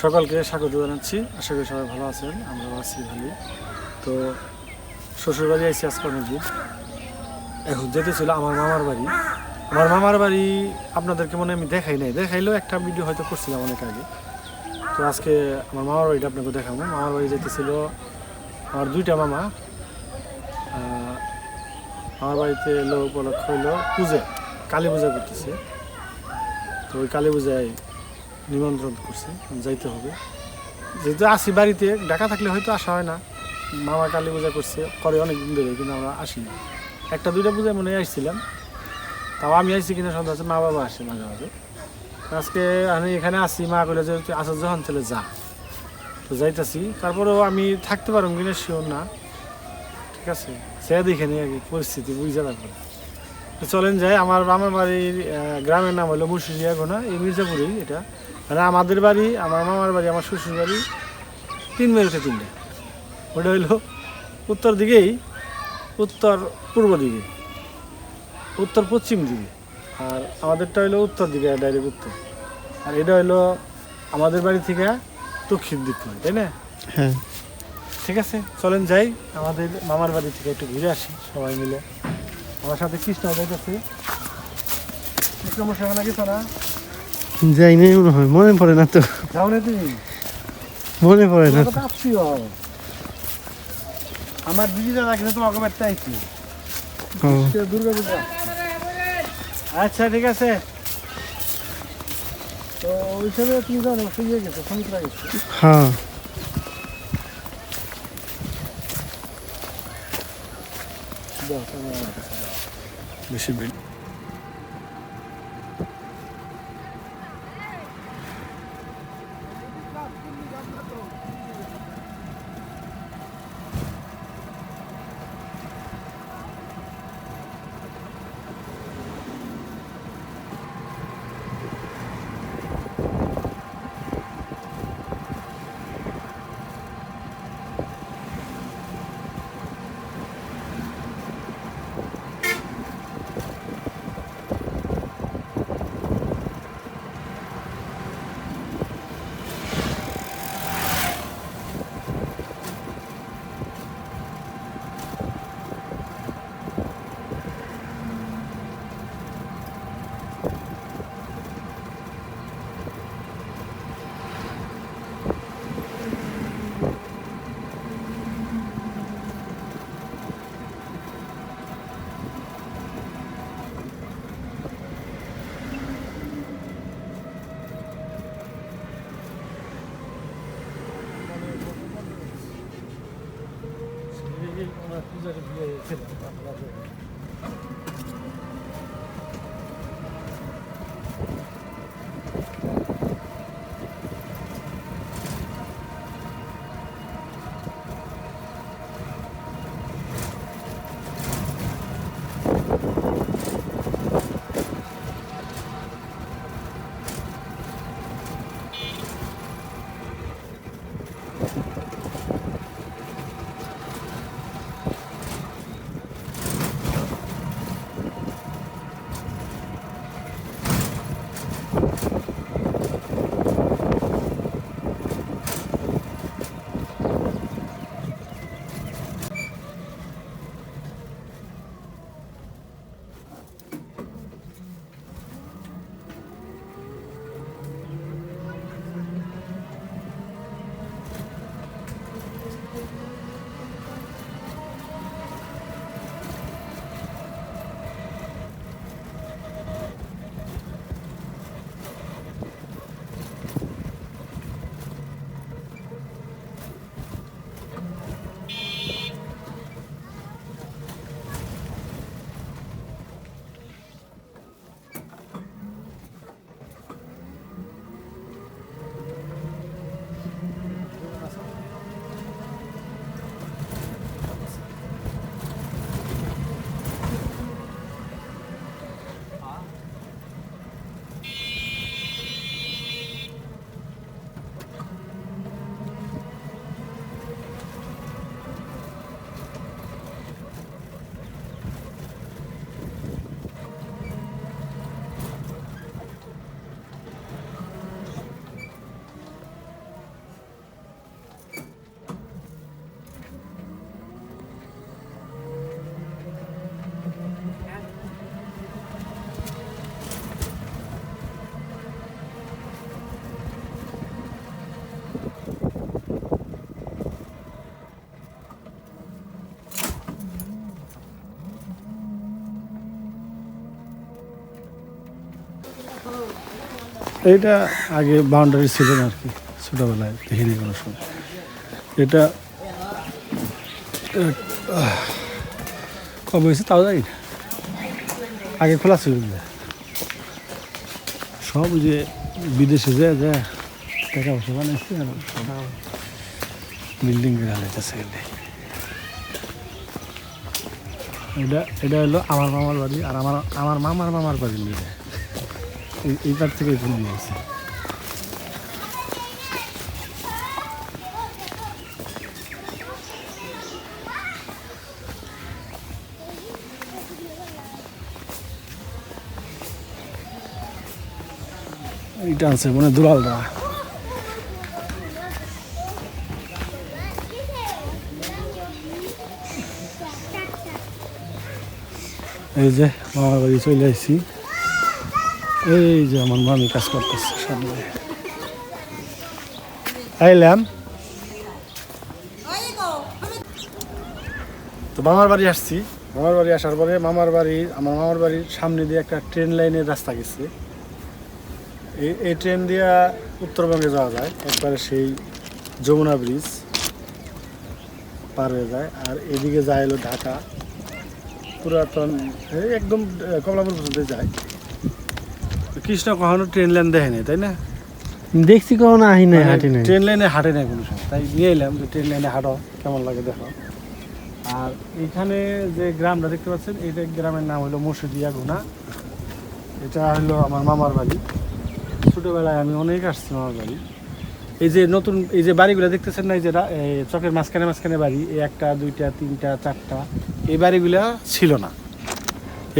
সকলকে স্বাগত জানাচ্ছি। আশা করি সবাই ভালো আছেন, আমরাও আছি ভালোই। তো শ্বশুরবাড়ি আইসি আজকে অনেকদিন। এখন যেতে ছিল আমার মামার বাড়ি। আমার মামার বাড়ি আপনাদেরকে মনে আমি দেখাই নাই। দেখাইলেও একটা ভিডিও হয়তো করছিলাম অনেক আগে। তো আজকে আমার মামার বাড়িটা আপনাকে দেখাবো। মামার বাড়ি যেতেছিল আমার দুইটা মামা। আমার বাড়িতে এলো, উপলক্ষ হইল পূজা, কালী পূজা করতেছে। তো ওই কালী পূজায় নিমন্ত্রণ করছে, যাইতে হবে। যেহেতু আসি বাড়িতে, ঢাকা থাকলে হয়তো আসা হয় না। মামা কালী পূজা করছে করে অনেক দিন ধরে, কিন্তু আমরা আসি না। একটা, দুইটা পূজায় মনে আসছিলাম। তাও আমি আসছি কিনা সন্ধ্যা আছে মা বাবা আসে মাঝে মাঝে। আজকে আমি এখানে আসি মা বলে যে, তুই আসা যখন তাহলে যা। তো যাইতাছি। তারপরেও আমি থাকতে পারব কিনা শিওর না। ঠিক আছে? সে দেখে নিই আর কি পরিস্থিতি বুঝতে তারপরে তো চলেন যাই, আমার আমার বাড়ির গ্রামের নাম হলো মুর্শিদিয়া গোনা, এই মির্জাপুরেই এটা। মানে আমাদের বাড়ি আমার মামার বাড়ি আমার শ্বশুর বাড়ি তিন মেরুতে তিনটে। ওটা হইল উত্তর দিকেই উত্তর পূর্ব দিকে উত্তর পশ্চিম দিকে। আর আমাদেরটা হইল উত্তর দিকে ডাইরেক্ট উত্তর। আর এটা হইল আমাদের বাড়ি থেকে দক্ষিণ দিক করে তাই না? হ্যাঁ। ঠিক আছে চলেন যাই। আমাদের মামার বাড়ি থেকে একটু ঘুরে আসি সবাই মিলে। আমার সাথে কৃষ্ণ যাইতেছে কৃষ্ণ মশাই ওখানে গেছো না যাই নাই মনে হয় মনে পড়ে না তো। মনে পড়ে না আমার দিদি দাদা কিন্তু তোমাকে বাড়তে আইছি। দুর্গা পূজা। আচ্ছা ঠিক আছে। তো ওই হিসাবে তুমি জানো শুয়ে গেছো সমুদ্রা গেছো। হ্যাঁ। বেশি এইটা আগে বাউন্ডারি ছিল না আর কি ছোটোবেলায় দেখিনি কোনো সময়। এটা কবে হয়েছে তাও জানি না। আগে খোলা ছিল। সব যে বিদেশে যায় যায়, টাকা পয়সা বানাইছে আর বিল্ডিং বেড়ালাইতেছে এলে এটা এটা হলো আমার মামার বাড়ি আর আমার আমার মামার মামার বাড়ি মিলে এই- এই পার থেকে ফুল নিয়ে আসে এইটা আছে মানে দুলালদা এই যে মামার বাড়ি চলে আসছি এই যে আমার মামি কাজ করতেছে সামনে। আইলাম। তো মামার বাড়ি আসছি। মামার বাড়ি আসার পরে মামার বাড়ি, আমার মামার বাড়ির সামনে দিয়ে একটা ট্রেন লাইনের রাস্তা গেছে। এই এই ট্রেন দিয়ে উত্তরবঙ্গে যাওয়া যায়, একবারে সেই যমুনা ব্রিজ পার হয়ে যায়, আর এদিকে যায় হলো ঢাকা। পুরাতন একদম কমলাপুর পর্যন্ত যায়। কৃষ্ণ কখনো ট্রেন লাইন দেখে নাই তাই না? দেখছি কখনো আহি নাই হাঁটি নাই। ট্রেন লাইনে হাঁটে নাই কোনো সময়। তাই নিয়ে এলাম যে ট্রেন লাইনে হাঁটো কেমন লাগে দেখো। আর এখানে যে গ্রামটা দেখতে পাচ্ছেন এটা গ্রামের নাম হলো মসুদিয়া গুনা। এটা হলো আমার মামার বাড়ি। ছোটোবেলায় আমি অনেক আসছি মামার বাড়ি। এই যে নতুন এই যে বাড়িগুলো দেখতেছেন না এই যে চকের মাঝখানে মাঝখানে বাড়ি এই একটা দুইটা তিনটা চারটা এই বাড়িগুলা ছিল না।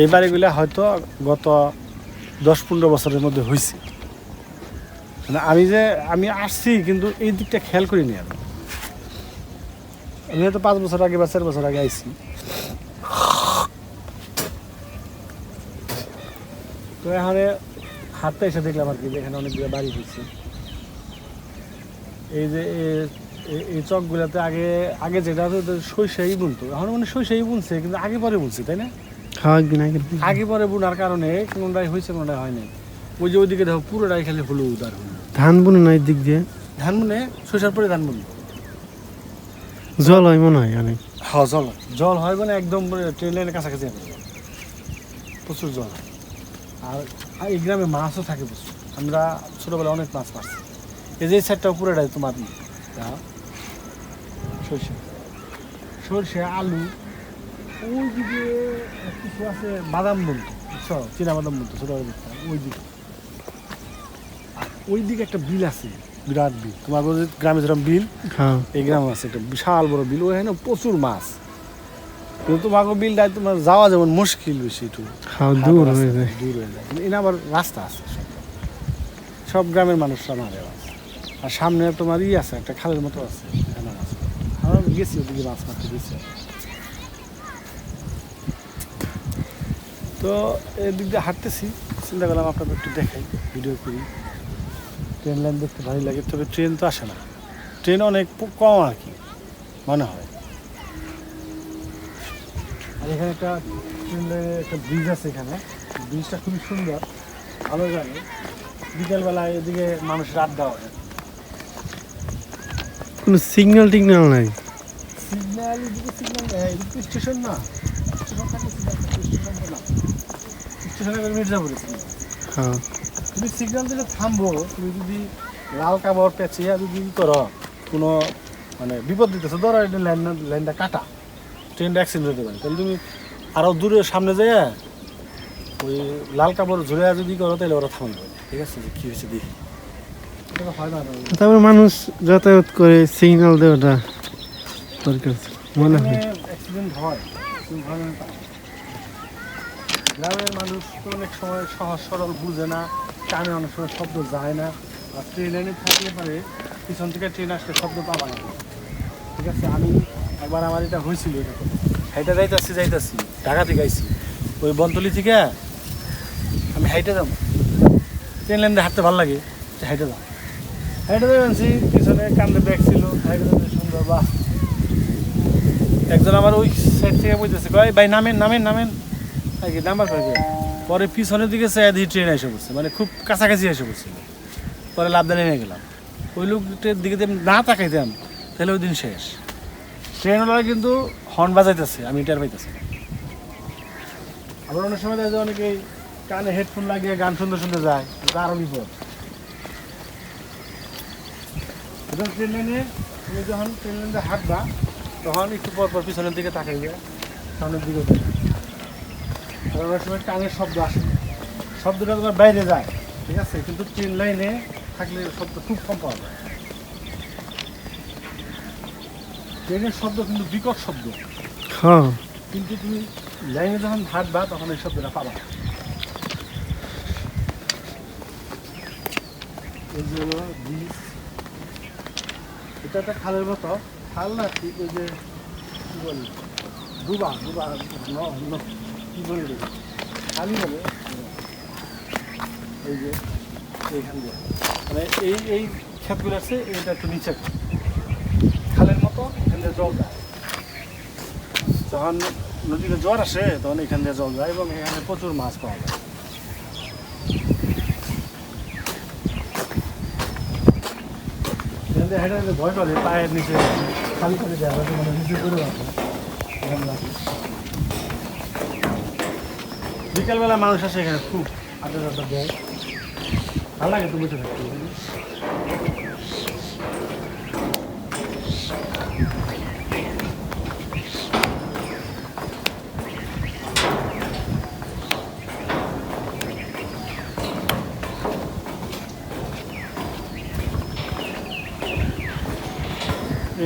এই বাড়িগুলা হয়তো গত দশ পনেরো বছরের মধ্যে হয়েছে মানে আমি যে, আমি আসছি কিন্তু এই দিকটা খেয়াল করিনি আমি। আমি হয়তো পাঁচ বছর আগে বা চার বছর আগে আইছি। তো এখানে হাতটা এসে দেখলাম আর কি এখানে অনেকগুলো বাড়ি হয়েছে এই যে এই চকগুলাতে আগে আগে যেটা হতো সৈশাই বুনতো। এখন মানে সৈশাই বুনছে, কিন্তু আগে পরে বুনছে, তাই না? আগে পরে বুনার কারণে কোনটাই হয়েছে কোনটাই হয় নাই ওই যে ওইদিকে দেখো পুরোটাই খালি হলুদ আর ধান বুনে নাই দিক দিয়ে? ধান বুনে শৈশার পরে ধান বুনবো জল হয় মনে হয় অনেক হ্যাঁ জল। জল হয় মানে একদম ট্রেন লাইনের কাছাকাছি প্রচুর জল। আর এই গ্রামে মাছও থাকে প্রচুর। আমরা ছোটোবেলায় অনেক মাছ মারছি। এই যে সাইডটা পুরোটাই তোমার। সরষে। সরষে আলু ওই দিকে কিছু আছে বাদাম বুঝছ চীনা বাদাম ছোটোবেলা দেখতাম ওই দিকে ওই দিকে একটা বিল আছে বিরাট বিল। তোমার গ্রামে যেরকম বিল হ্যাঁ। এই গ্রাম আছে একটা বিশাল বড় বিল ওখানে প্রচুর মাছ। কিন্তু তোমাকে বিলটায় তোমার যাওয়া যেমন মুশকিল বেশি একটু। দূর হয়ে যায়। দূর হয়ে যায়। কিন্তু আবার রাস্তা আছে সব। সব গ্রামের মানুষরা মারে মাছ। আর সামনে তোমার ই আছে একটা খালের মতো আছে এখানে মাছ। আমরা গেছি ওদিকে মাছ মারতে গেছি। তো এদিক দিয়ে হাঁটতেছি। চিন্তা করলাম আপনাদের একটু দেখাই ভিডিও করি। ট্রেন লাইন দেখতে ভালোই লাগে তবে ট্রেন তো আসে না। ট্রেন অনেক কম আর কি মনে হয়। আর এখানে একটা ট্রেন লাইনের একটা ব্রিজ আছে এখানে। ব্রিজটা খুবই সুন্দর ভালো জানি। বিকেলবেলায় এদিকে মানুষের আড্ডা হয়। কোনো সিগন্যাল টিগন্যাল নাই? সিগন্যাল এদিকে সিগন্যাল স্টেশন না স্টেশন থাকে স্টেশন তো না স্টেশনে করে মির্জাপুরে। হ্যাঁ। তুমি সিগন্যাল দিলে থামবো তুমি যদি লাল কাপড় পেঁচিয়ে যদি করো কোনো মানে বিপদ দিতেছো ধরো এটা লাইন লাইনটা কাটা ট্রেনটা অ্যাক্সিডেন্ট হতে পারে। তাহলে তুমি আরও দূরে সামনে যেয়ে ওই লাল কাপড় ঝুলে যদি করো তাহলে ওরা থামবে। ঠিক আছে? যে কী হয়েছে দেখি। তারপরে মানুষ যাতায়াত করে সিগন্যাল দেওয়াটা দরকার। মনে হয়। অ্যাক্সিডেন্ট হয় accident হয় না তা না। গ্রামের মানুষ অনেক সময় সহজ সরল বুঝে না, কানে অনেক সময় শব্দ যায় না, আর ট্রেন থাকলে পারে পিছন থেকে ট্রেন আসলে শব্দ পাবা না। ঠিক আছে, আমি একবার আমার এটা হয়েছিল এরকম। হাইটা যাইতাছি যাইতাছি থেকে আইছি ওই বন্তলি থেকে আমি হাইটে যাব ট্রেন লাইনে হাঁটতে ভালো লাগে হাইটে যাও। হাইটে আনছি পিছনে কান্দে ব্যাগ ছিল, হাইটে যাবে সুন্দর, বাহ। একজন আমার ওই সাইড থেকে বলতেছে কয়, ভাই, নামেন নামেন নামেন। নাম্বার পাইবে পরে পিছনের দিকে চাই দিয়ে ট্রেন এসে পড়ছে। মানে খুব কাছাকাছি এসে পড়ছিল পরে লাভদানে নিয়ে গেলাম। ওই লোকটার দিকে না তাকাইতাম, তাহলে ওই দিন শেষ। ট্রেনওয়ালা কিন্তু হর্ন বাজাইতেছে, আমি এটার পাইতেছি। আবার অনেক সময় দেখা যায় অনেকে কানে হেডফোন লাগিয়ে গান শুনতে শুনতে যায়, এটা আরও বিপদ। ট্রেন লাইনে তুমি যখন ট্রেন লাইনে হাঁটবা, তখন একটু পর পর পিছনের দিকে তাকাইবে, সামনের দিকে। অনেক সময় কানের শব্দ আসে শব্দটা তোমার বাইরে যায় ঠিক আছে? কিন্তু ট্রেন লাইনে থাকলে শব্দ খুব কম পাওয়া যায়। ট্রেনের শব্দ কিন্তু বিকট শব্দ। হ্যাঁ। কিন্তু তুমি লাইনে যখন হাঁটবা তখন এই শব্দটা পাবা। এই যে এটা একটা খালের মতো। খাল না ঠিক ওই যে কি বলি? ডুবা ডুবা কি বলি? খালি বলে? এই যে, এইখান দিয়ে মানে এই এই ক্ষেতগুলো আছে, এটা একটু নিচে। খালের মতো, এখান দিয়ে জল যায়। যখন নদীতে জ্বর আসে, তখন এখান দিয়ে জল যায় এবং এখানে প্রচুর মাছ পাওয়া যায়। ভয় করে পায়ের নিচে খালি করে যাতে মানে নিচে করে রাখে। বিকালবেলা মানুষ আসে এখানে, খুব আড্ডা টাড্ডা দেয়। ভালো লাগে তো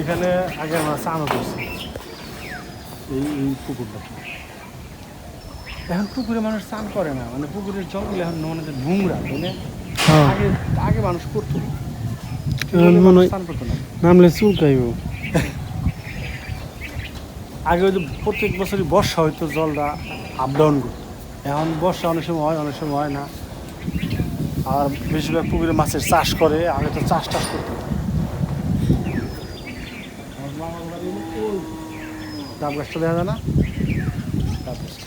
এখানে আগে আমরা চানও করছি। এই পুকুরটা। এখন পুকুরে মানুষ চান করে না। মানে পুকুরের জলগুলো এখন মনে নোংরা তাই হ্যাঁ। আগে আগে মানুষ করতো। এখন মনে হয়- করতো না? নামলে চুলকাইব। আগে ওই প্রত্যেক বছরই বর্ষা হয়তো জলটা আপ ডাউন করতো। এখন বর্ষা অনেক সময় হয় অনেক সময় হয় না। আর বেশিরভাগ পুকুরে মাছের চাষ করে আগে তো চাষ টাস করতো। ডাব গাছটা দেখা যায় না ডাব গাছটা।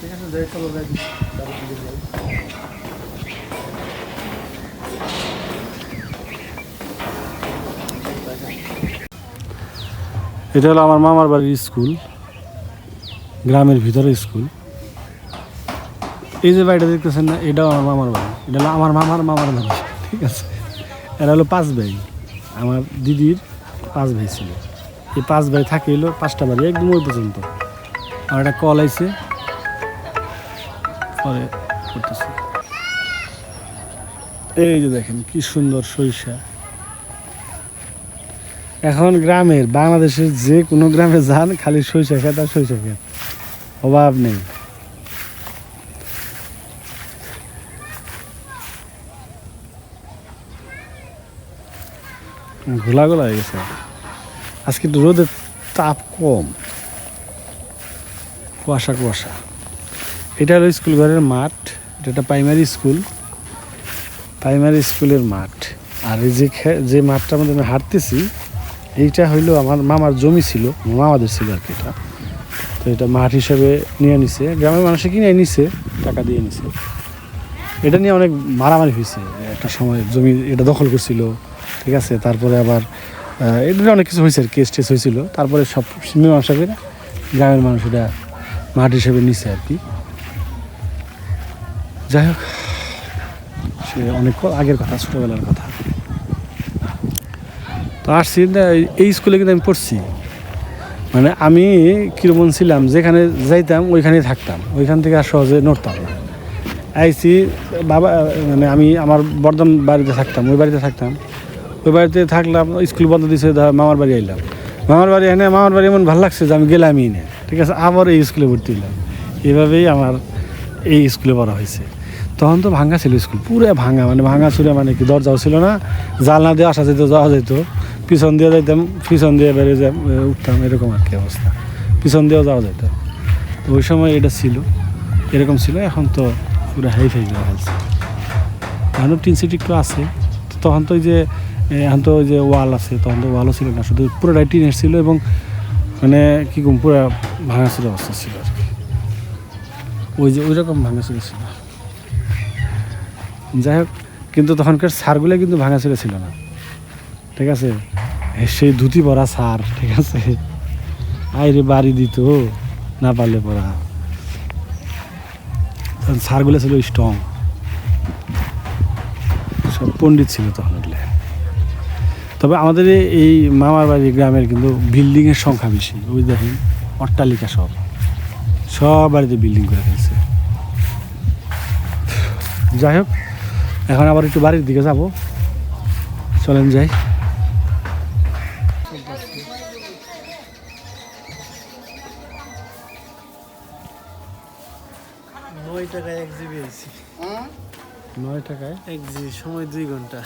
ঠিক আছে এটা হলো আমার মামার বাড়ির স্কুল, গ্রামের ভিতরে স্কুল। এই যে বাড়িটা দেখতেছেন না, এটাও আমার মামার বাড়ি। এটা হলো আমার মামার মামার বাড়ি, ঠিক আছে? এরা হলো পাঁচ ভাই। আমার দিদির পাঁচ ভাই ছিল। এই পাঁচ ভাই থাকে হলো পাঁচটা বাড়ি, একদম ওই পর্যন্ত। আর একটা কল আইছে। পরে এই যে দেখেন, কি সুন্দর সরিষা। এখন গ্রামের, বাংলাদেশের যে কোনো গ্রামে যান, খালি সরিষা খেত আর সরিষা খেত। অভাব নেই। ঘোলা গোলা হয়ে গেছে। আজকে রোদের তাপ কম। কুয়াশা কুয়াশা। এটা হলো স্কুল ঘরের মাঠ, এটা একটা প্রাইমারি স্কুল প্রাইমারি স্কুলের মাঠ। আর এই যে যে মাঠটার মধ্যে আমি হাঁটতেছি, এইটা হইল আমার মামার জমি ছিল, মামাদের ছিল আর কি এটা। তো এটা মাঠ হিসাবে নিয়ে নিছে, গ্রামের মানুষে কিনে নিছে, টাকা দিয়ে নিছে। এটা নিয়ে অনেক মারামারি হয়েছে একটা সময় জমি এটা দখল করছিল, ঠিক আছে? তারপরে আবার এটা অনেক কিছু হয়েছে আর কেস টেস হয়েছিল তারপরে সব মীমাংসা করে গ্রামের মানুষ এটা মাঠ হিসেবে নিছে আর কি। যাই হোক। সে অনেক আগের কথা, ছোটোবেলার কথা। তো আসছি এই- স্কুলে কিন্তু আমি পড়ছি। মানে আমি কীরকম ছিলাম, যেখানে যাইতাম ওইখানেই থাকতাম। ওইখান থেকে আর সহজে নড়তাম না। আইসি বাবা মানে আমি আমার বর্ধমান বাড়িতে থাকতাম, ওই বাড়িতে থাকতাম। ওই বাড়িতে থাকলাম, স্কুল বন্ধ দিয়েছে মামার বাড়ি আইলাম। মামার বাড়ি এনে মামার বাড়ি এমন ভালো লাগছে যে আমি গেলামই না। ঠিক আছে, আবার এই স্কুলে ভর্তি হলাম এভাবেই আমার এই স্কুলে পড়া হয়েছে। তখন তো ভাঙ্গা ছিল স্কুল, পুরো ভাঙ্গা মানে ভাঙ্গা চুরে মানে কি দরজাও ছিল না, জালনা দিয়ে আসা যেত, যাওয়া যেত। পিছন দিয়ে যাইতাম, পিছন দিয়ে বেরিয়ে যা উঠতাম, এরকম আর কি অবস্থা। পিছন দিয়েও যাওয়া যেত। তো ওই সময় এটা ছিল, এরকম ছিল, এখন তো পুরো হাই ফাই হয়ে গেছে এখনও টিন সিটি একটু আছে তখন তো ওই যে এখন তো ওই যে ওয়াল আছে, তখন তো ওয়ালও ছিল না, শুধু পুরোটাই টিনের ছিল এবং মানে কী কম, পুরো ভাঙাচুর অবস্থা ছিল আর কি। ওই যে, ওই রকম ভাঙা ভাঙাচুর ছিল। যাই হোক, কিন্তু তখনকার সারগুলো কিন্তু ভাঙা ছিল ছিল না। ঠিক আছে? সেই ধুতি পরা সার, ঠিক আছে? আইরে বাড়ি দিত না পারলে পড়া সারগুলো ছিল স্ট্রং সব পণ্ডিত ছিল তখন তবে আমাদের এই মামার বাড়ি গ্রামের কিন্তু বিল্ডিংয়ের সংখ্যা বেশি। ওই দেখেন, অট্টালিকা সব। সব বাড়িতে বিল্ডিং করে ফেলছে। যাই হোক এখন আবার একটু বাড়ির দিকে যাব। চলেন যাই। নয় টাকায় এক জিবি আইছি হ্যাঁ? নয় টাকায়? এক জিবি সময় দুই ঘণ্টা।